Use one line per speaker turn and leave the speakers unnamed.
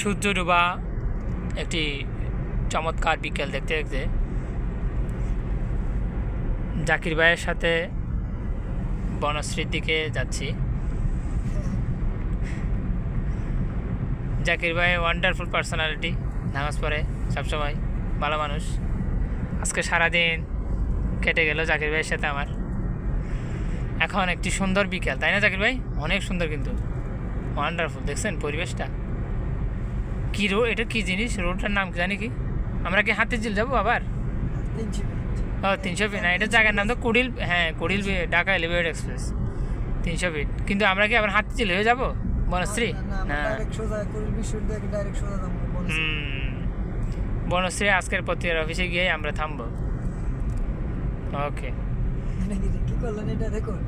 সূর্য ডুবা একটি চমৎকার বিকেল দেখতে দেখতে জাকির ভাইয়ের সাথে বনশ্রীর দিকে যাচ্ছি। জাকির ভাই ওয়ান্ডারফুল পার্সোনালিটি নামাজ পড়ে সবসময়, ভালো মানুষ। আজকে সারাদিন কেটে গেল জাকির ভাইয়ের সাথে আমার। এখন একটি সুন্দর বিকেল, তাই না জাকির ভাই? অনেক সুন্দর কিন্তু। ওয়ান্ডারফুল দেখছেন পরিবেশটা? কি রোড এটা কি জিনিস? রোডটার নাম কি জানি কি? আমরা কি হাতে ঝিল যাব আবার? ও তিনশো ফিট না এটা জায়গার নাম তো কুড়িল হ্যাঁ কুড়িল বি- ঢাকা এলিভেটেড এক্সপ্রেস তিনশো ফিট কিন্তু আমরা কি আবার হাতে ঝিল হয়ে যাব? বনশ্রী?
যাব বনশ্রী।
আজকের পত্রিকার অফিসে গিয়ে আমরা থামবো। ওকে
কি করলেন এটা রেকর্ড